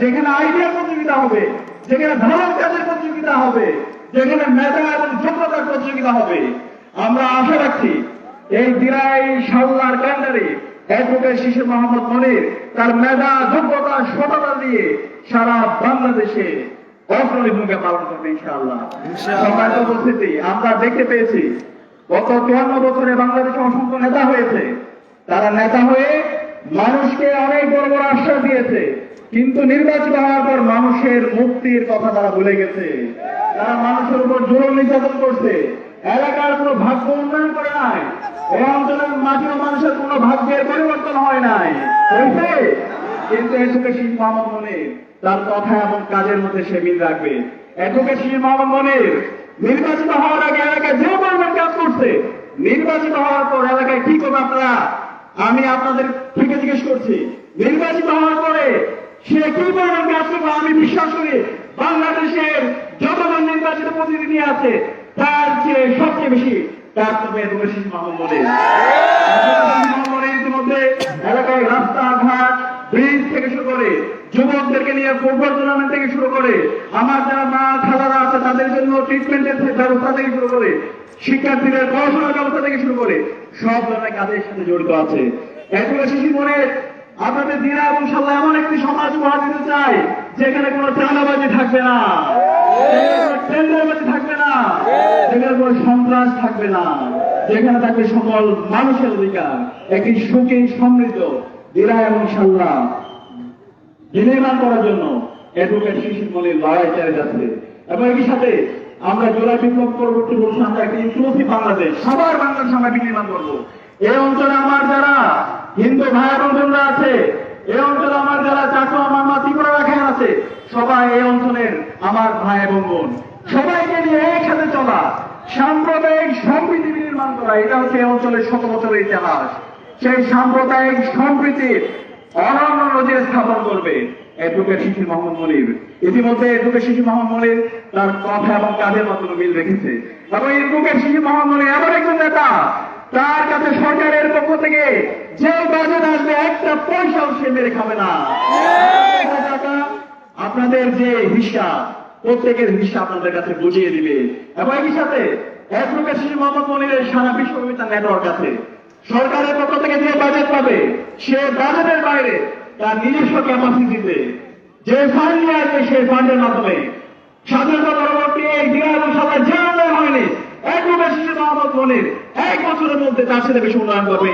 যেখানে আইডিয়া প্রতিযোগিতা হবে যেখানে কাজের প্রতিযোগিতা হবে যেখানে মেধা এবং যোগ্যতার প্রতিযোগিতা হবে। আমরা আশা রাখছি এই দিরাই সাল্লার কান্ডারে অ্যাডভোকেট শিশু মোহাম্মদ মনির তার মেধা যোগ্যতা সততা দিয়ে সারা বাংলাদেশে অগ্রণী ভূমিকা পালন করবে ইনশাআল্লাহ। সম্মানিত উপস্থিতি আমরা দেখতে পেয়েছি গত চুয়ান্ন বছরে বাংলাদেশে অসংখ্য নেতা হয়েছে। তারা নেতা হয়ে মানুষকে অনেক বড় বড় আশ্বাস দিয়েছে। কিন্তু নির্বাচিত হওয়ার পর মানুষের মুক্তির কথা তারা ভুলে গেছে। তারা মানুষের উপর জোর নির্যাতন করছে। এলাকার কোনো ভাগ্য উন্নয়ন করে নাই। এই অঞ্চলের মাটি ও মানুষের কোনো ভাগ্যের পরিবর্তন হয় নাই। হয়েছে? কিন্তু এডুকেশন মোহাম্মদ মনির, তার কথা এবং কাজের মধ্যে সে মিল রাখবে। এডুকেশন মোহাম্মদ মনির, নির্বাচিত হওয়ার আগে এলাকায় যে পরিমাণ কাজ করছে, নির্বাচিত হওয়ার পর এলাকায় কি করবে আপনারা? আমি আপনাদের থেকে জিজ্ঞেস করছি, নির্বাচিত হওয়ার পরে সে কি পরিমাণ কাজ আমি বিশ্বাস করি বাংলাদেশের যতজন নির্বাচিত প্রতিনিধি আছে, তার চেয়ে সবচেয়ে বেশি মোহাম্মদ মনির ইতিমধ্যে এলাকায় রাস্তাঘাট ব্রিজ থেকে শুরু করে যুবকদেরকে নিয়ে ফুটবল টুর্নামেন্ট থেকে শুরু করে, আমার যারা মা খালারা আছে, তাদের জন্য ট্রিটমেন্টের ব্যবস্থা থেকে শুরু করে, শিক্ষার্থীদের পড়াশোনার ব্যবস্থা থেকে শুরু করে, সব ধরনের কাজের সাথে জড়িত আছে। শিশু মনে, আপনাদের দিনা এবং সাল্লাহ এমন একটি দিতে চাই, যেখানে কোনো চাঁদাবাজি থাকবে না। থাকবে না। যেখানে সন্ত্রাস থাকবে না। যেখানে থাকবে সকল মানুষের অধিকার। একটি সুখী, সমৃদ্ধ বিনির্মাণ করার জন্য অ্যাডভোকেট শিশির লড়াই চালিয়ে যাচ্ছে। এবং একই সাথে আমরা বিপ্লব পরবর্তী একটি ইনক্লুসিভ বাংলাদেশ, সবার বাংলাদেশ আমরা বিনির্মাণ করব। এই অঞ্চলে আমার যারা হিন্দু ভাই বোনরা আছে, এই অঞ্চলে আমার যারা চাকমা মামা ত্রিপুরা রাখান আছে সবাই এই অঞ্চলের আমার ভাই এবং বোন। সবাইকে নিয়ে একসাথে চলা। সাম্প্রদায়িক সম্প্রীতি নির্মাণ করা এটা হচ্ছে এই অঞ্চলের শত বছরের ইতিহাস। সেই সাম্প্রদায়িক সম্প্রীতির অনন্য নজির স্থাপন করবে অ্যাডভোকেট শিশির মোহাম্মদ মনির। ইতিমধ্যে অ্যাডভোকেট শিশির মোহাম্মদ মনির তার কথা এবং কাজের মাধ্যমে মিল রেখেছে। এবং অ্যাডভোকেট শিশির মোহাম্মদ মনির এমন একজন নেতা তার কাছে সরকারের পক্ষ থেকে যে বাজেট আসবে একটা পয়সাও সে মেরে খাবে না। টাকা আপনাদের যে হিসাব প্রত্যেকের হিসাব আপনাদের কাছে বুঝিয়ে দিবে। এবং একই সাথে শিশির মোহাম্মদ মনিরের সারা বিশ্বব্যাপী তার নেটওয়ার্ক আছে। সরকারের পক্ষ থেকে যে বাজেট পাবে সে বাজেটের বাইরে তার নিজস্ব ক্যাপাসিটিতে যে ফান্ড সেই ফান্ডের মাধ্যমে। স্বাধীনতা পরবর্তী এক যে উন্নয়ন হয়নি। এক মোহাম্মদ মনির এক বছরের মধ্যে তার সাথে বেশি উন্নয়ন করবে।